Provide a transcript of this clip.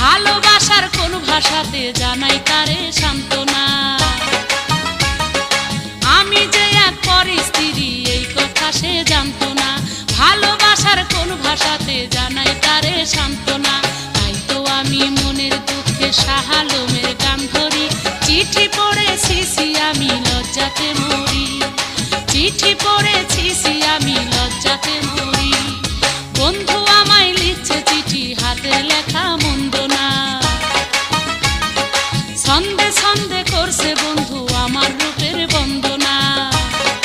ভালোবাসার কোন ভাষাতে জানাই তারে সান্ত্বনা। আমি যে এক পরিস্থিতি এই কথা সে জানত না। ভালোবাসার কোন ভাষাতে জানাই তারে সান্ত্বনা। তাই তো আমি মনের দুঃখে সাহালমের গান ধরি। চিঠি পড়েছি আমি লজ্জাতে মরি। চিঠি পড়েছি আমি লজ্জাতে মরি। বন্ধু সন্দেশ